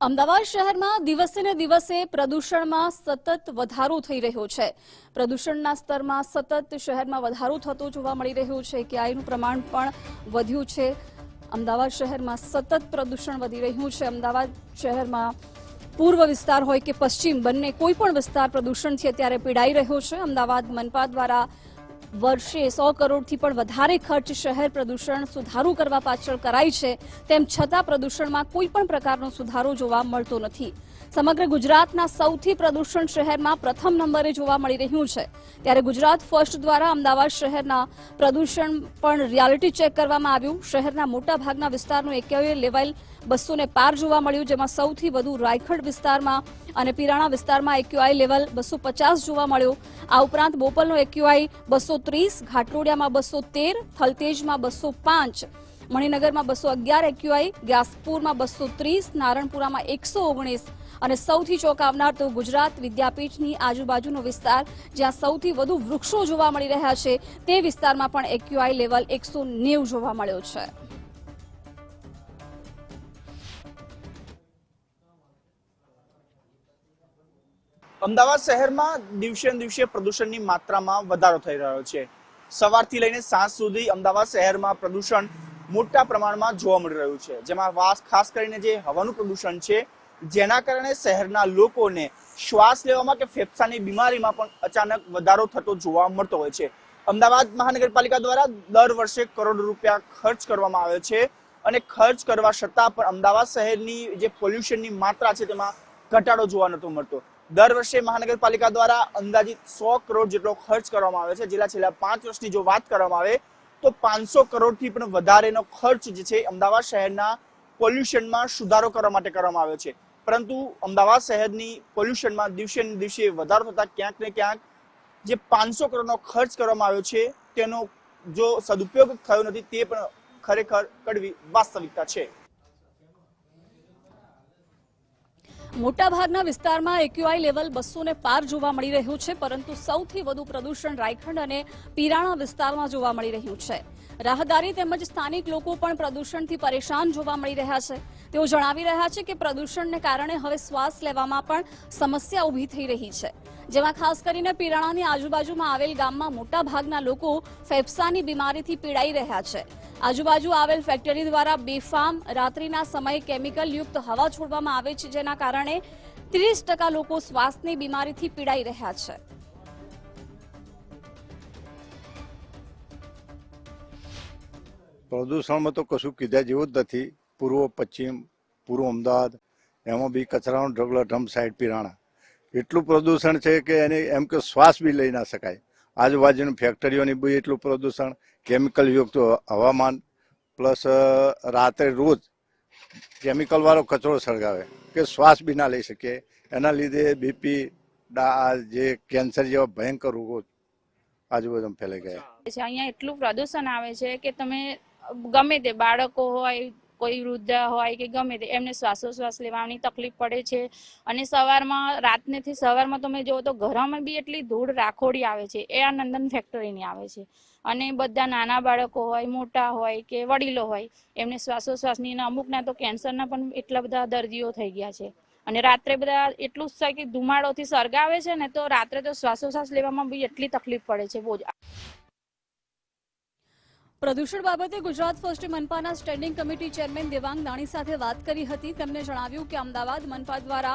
અમદાવાદ શહેરમાં દિવસે ને દિવસે પ્રદૂષણમાં સતત વધારો થઈ રહ્યો છે. પ્રદૂષણના સ્તરમાં સતત શહેરમાં વધારો થતો જોવા મળી રહ્યો છે ક્યાંયનું પ્રમાણ પણ વધ્યું છે. અમદાવાદ શહેરમાં સતત પ્રદૂષણ વધી રહ્યું છે. અમદાવાદ શહેરમાં પૂર્વ વિસ્તાર હોય કે પશ્ચિમ, બંને કોઈ પણ વિસ્તાર પ્રદૂષણથી અત્યારે પીડાઈ રહ્યો છે. અમદાવાદ મનપા દ્વારા વર્ષે સો કરોડથી પણ વધારે ખર્ચ શહેર પ્રદૂષણ સુધારો કરવા પાછળ કરાય છે, તેમ છતાં પ્રદૂષણમાં કોઈ પણ પ્રકારનો સુધારો જોવા મળતો નથી. સમગ્ર ગુજરાતના સૌથી પ્રદૂષણ શહેરમાં પ્રથમ નંબરે જોવા મળી રહ્યું છે. ત્યારે ગુજરાત ફર્સ્ટ દ્વારા અમદાવાદ શહેરના પ્રદૂષણ પણ રિયાલિટી ચેક કરવામાં આવ્યું. શહેરના મોટા ભાગના વિસ્તારનું એકેય લેવલ બસોને પાર જોવા મળ્યું, જેમાં સૌથી વધુ રાયખડ વિસ્તારમાં અને પિરાણા વિસ્તારમાં એક્યુઆઈ લેવલ બસો પચાસ જોવા મળ્યો. આ ઉપરાંત બોપલનો એક્યુઆઈ બસો ત્રીસ ઘાટલોડિયામાં બસો તેર, થલતેજમાં બસો પાંચ મણિનગરમાં બસો અગિયાર એક્યુઆઈ, ગ્યાસપુરમાં બસો ત્રીસ, નારણપુરામાં એકસો ઓગણીસ અને સૌથી ચોંકાવનાર તો ગુજરાત વિદ્યાપીઠની આજુબાજુનો વિસ્તાર, જ્યાં સૌથી વધુ વૃક્ષો જોવા મળી રહ્યા છે, તે વિસ્તારમાં પણ એક્યુઆઈ લેવલ એકસો નેવું જોવા મળ્યો છે. અમદાવાદ શહેરમાં દિવસે દિવસે પ્રદૂષણની માત્રામાં વધારો થઈ રહ્યો છે. સવારથી લઈને સાંજ સુધી અમદાવાદ શહેરમાં પ્રદૂષણ મોટા પ્રમાણમાં જોવા મળી રહ્યું છે. જેમાં વાસ ખાસ કરીને જે હવાનું પ્રદૂષણ છે, જેના કારણે શહેરના લોકોને શ્વાસ લેવામાં કે ફેફસાની બીમારીમાં પણ અચાનક વધારો થતો જોવા મળતો હોય છે. અમદાવાદ મહાનગરપાલિકા દ્વારા દર વર્ષે કરોડ રૂપિયા ખર્ચ કરવામાં આવે છે અને ખર્ચ કરવા છતાં પણ અમદાવાદ શહેરની જે પોલ્યુશનની માત્રા છે તેમાં ઘટાડો જોવા નતો મળતો. દર વર્ષે મહાનગરપાલિકા દ્વારા અંદાજિત સો કરોડ જેટલો ખર્ચ કરવામાં આવે છે. જેના છેલ્લા પાંચ વર્ષની જો વાત કરવામાં આવે તો પાંચસો કરોડથી પણ વધારેનો ખર્ચ જે છે અમદાવાદ શહેરના પોલ્યુશનમાં સુધારો કરવા માટે કરવામાં આવ્યો છે. પરંતુ અમદાવાદ શહેરની પોલ્યુશનમાં દિવસે ને દિવસે વધારો થતા ક્યાંક ને ક્યાંક જે પાંચસો કરોડનો ખર્ચ કરવામાં આવ્યો છે, તેનો જો સદુપયોગ થયો નથી, તે પણ ખરેખર કડવી વાસ્તવિકતા છે. મોટાભાગના વિસ્તારમાં એક્યુઆઈ લેવલ બસો ને પાર જોવા મળી રહ્યું છે, પરંતુ સૌથી વધુ પ્રદૂષણ રાયખંડ અને પીરાણા વિસ્તારમાં જોવા મળી રહ્યું છે. રાહદારી તેમજ સ્થાનિક લોકો પણ પ્રદૂષણથી પરેશાન જોવા મળી રહ્યા છે. તેઓ જણાવી રહ્યા છે કે પ્રદૂષણને કારણે હવે શ્વાસ લેવામાં પણ સમસ્યા ઊભી થઈ રહી છે. જેમાં ખાસ કરીને પીરાણાની આજુબાજુમાં આવેલ ગામમાં મોટા ભાગના લોકો ફેફસાની બીમારીથી પીડાઈ રહ્યા છે. આજુબાજુ આવેલ ફેક્ટરી દ્વારા બેફામ રાત્રિના સમયે કેમિકલ યુક્ત હવા છોડવામાં આવે છે, જેના કારણે ત્રીસ લોકો શ્વાસની બીમારીથી પીડાઈ રહ્યા છે. પ્રદૂષણમાં તો કશું કીધા જેવું જ નથી. પૂર્વ, પશ્ચિમ, પૂર્વ અમદાવાદ, એમાં બી કચરાનો ઢગલો ઢમ સાઈડ પીરાણા. એટલું પ્રદૂષણ છે કે એને એમ કે શ્વાસ બી લઈ ના શકાય. આજુબાજુની ફેક્ટરીઓની બી એટલું પ્રદૂષણ કેમિકલ યુક્ત હવામાન, પ્લસ રાત્રે રોજ કેમિકલ વાળો કચરો સળગાવે, કે શ્વાસ બી ના લઈ શકે. એના લીધે બીપી જે કેન્સર જેવા ભયંકર રોગો આજુબાજુ ફેલાઈ ગયા. અહીંયા એટલું પ્રદૂષણ આવે છે કે તમે ગમે તે બાળકો હોય, કોઈ વૃદ્ધ હોય કે ગમે તે, એમને શ્વાસોશ્વાસ લેવાની તકલીફ પડે છે. અને સવારમાં, રાતનેથી સવારમાં તમે જુઓ તો ઘરમાં બી એટલી ધૂળ રાખોડી આવે છે. એ આ નંદન ફેક્ટરીની આવે છે. અને બધા નાના બાળકો હોય, મોટા હોય કે વડીલો હોય, એમને શ્વાસોશ્વાસની અમુકના તો કેન્સરના પણ એટલા બધા દર્દીઓ થઈ ગયા છે. અને રાત્રે બધા એટલું જ થાય કે ધુમાડોથી સળગાવે છે ને, તો રાત્રે તો શ્વાસોશ્વાસ લેવામાં બી એટલી તકલીફ પડે છે. બહુ જ પ્રદૂષણ બાબતે Gujarat first મનપાના standing committee chairman Devang Dani સાથે વાત કરી હતી. તેમણે જણાવ્યું કે અમદાવાદ મનપા દ્વારા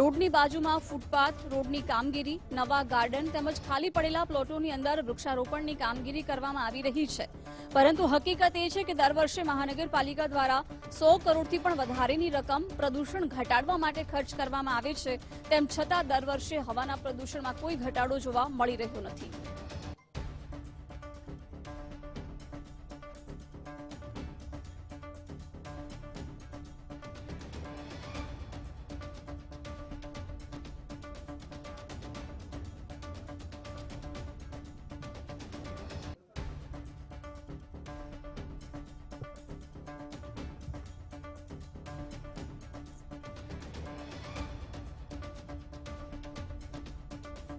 રોડની બાજુમાં ફૂટપાથ, રોડની કામગીરી, નવા ગાર્ડન તેમજ ખાલી પડેલા પ્લોટોની અંદર વૃક્ષારોપણની કામગીરી કરવામાં આવી રહી છે. પરંતુ હકીકત એ છે કે દર વર્ષે મહાનગરપાલિકા દ્વારા સો કરોડથી પણ વધારેની રકમ પ્રદૂષણ ઘટાડવા માટે ખર્ચ કરવામાં આવે છે. તેમ છતાં દર વર્ષે હવાના પ્રદૂષણમાં કોઈ ઘટાડો જોવા મળી રહ્યો નથી.